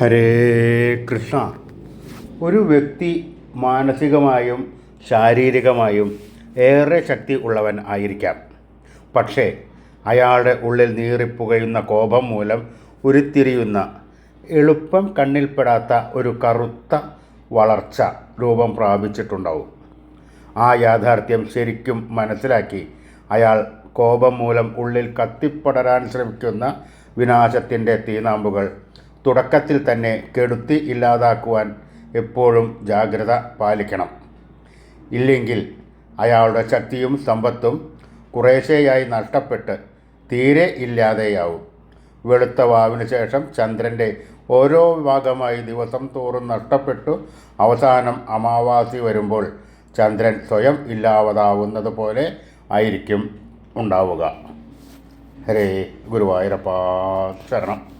ഹരേ കൃഷ്ണ. ഒരു വ്യക്തി മാനസികമായും ശാരീരികമായും ഏറെ ശക്തി ഉള്ളവൻ ആയിരിക്കാം. പക്ഷേ അയാളുടെ ഉള്ളിൽ നീറിപ്പുകയുന്ന കോപം മൂലം ഉരുത്തിരിയുന്ന എളുപ്പം കണ്ണിൽപ്പെടാത്ത ഒരു കറുത്ത വളർച്ച രൂപം പ്രാപിച്ചിട്ടുണ്ടാവും. ആ യാഥാർത്ഥ്യം ശരിക്കും മനസ്സിലാക്കി അയാൾ കോപം മൂലം ഉള്ളിൽ കത്തിപ്പടരാൻ ശ്രമിക്കുന്ന വിനാശത്തിന്റെ തീനാമ്പുകൾ തുടക്കത്തിൽ തന്നെ കെടുത്തി ഇല്ലാതാക്കുവാൻ എപ്പോഴും ജാഗ്രത പാലിക്കണം. ഇല്ലെങ്കിൽ അയാളുടെ ശക്തിയും സമ്പത്തും കുറേശ്ശെയായി നഷ്ടപ്പെട്ട് തീരെ ഇല്ലാതെയാവും. വെളുത്ത വാവിന് ശേഷം ചന്ദ്രന്റെ ഓരോ ഭാഗമായി ദിവസം തോറും നഷ്ടപ്പെട്ടു. അവസാനം അമാവാസി വരുമ്പോൾ ചന്ദ്രൻ സ്വയം ഇല്ലാതാവുന്നത് പോലെ ആയിരിക്കും ഉണ്ടാവുക. ഹരേ ഗുരുവായൂരപ്പ ശരണം.